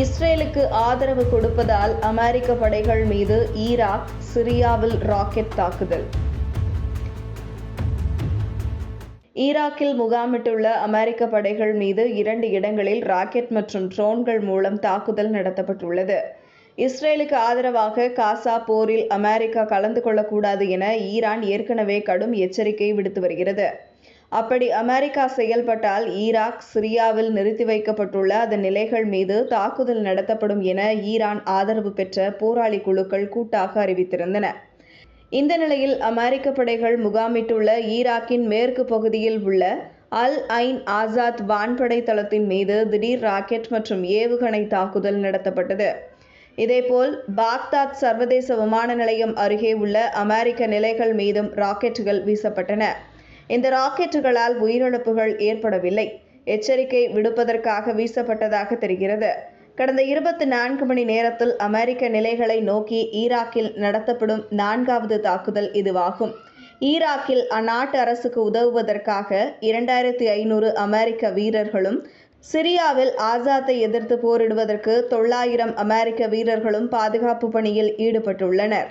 இஸ்ரேலுக்கு ஆதரவு கொடுப்பதால் அமெரிக்க படைகள் மீது ஈராக் சிரியாவில் ராக்கெட் தாக்குதல். ஈராக்கில் முகாமிட்டுள்ள அமெரிக்க படைகள் மீது இரண்டு இடங்களில் ராக்கெட் மற்றும் ட்ரோன்கள் மூலம் தாக்குதல் நடத்தப்பட்டுள்ளது. இஸ்ரேலுக்கு ஆதரவாக காசா போரில் அமெரிக்கா கலந்து கொள்ளக்கூடாது என ஈரான் ஏற்கனவே கடும் எச்சரிக்கை விடுத்து வருகிறது. அப்படி அமெரிக்கா செயல்பட்டால் ஈராக் சிரியாவில் நிறுத்தி வைக்கப்பட்டுள்ள அதன் நிலைகள் மீது தாக்குதல் நடத்தப்படும் என ஈரான் ஆதரவு பெற்ற போராளி குழுக்கள் கூட்டாக அறிவித்திருந்தன. இந்த நிலையில் அமெரிக்க படைகள் முகாமிட்டுள்ள ஈராக்கின் மேற்கு பகுதியில் உள்ள அல் ஐன் ஆசாத் வான்படை தளத்தின் மீது திடீர் ராக்கெட் மற்றும் ஏவுகணை தாக்குதல் நடத்தப்பட்டது. இதேபோல் பாக்தாத் சர்வதேச விமான நிலையம் அருகே உள்ள அமெரிக்க நிலைகள் மீதும் ராக்கெட்டுகள் வீசப்பட்டன. இந்த ராக்கெட்டுகளால் உயிரிழப்புகள் ஏற்படவில்லை. எச்சரிக்கை விடுப்பதற்காக வீசப்பட்டதாக தெரிகிறது. கடந்த இருபத்தி நான்கு மணி நேரத்தில் அமெரிக்க நிலைகளை நோக்கி ஈராக்கில் நடத்தப்படும் நான்காவது தாக்குதல் இதுவாகும். ஈராக்கில் அந்நாட்டு அரசுக்கு உதவுவதற்காக இரண்டாயிரத்தி ஐநூறு அமெரிக்க வீரர்களும் சிரியாவில் ஆசாத்தை எதிர்த்து போரிடுவதற்கு தொள்ளாயிரம் அமெரிக்க வீரர்களும் பாதுகாப்பு பணியில் ஈடுபட்டுள்ளனர்.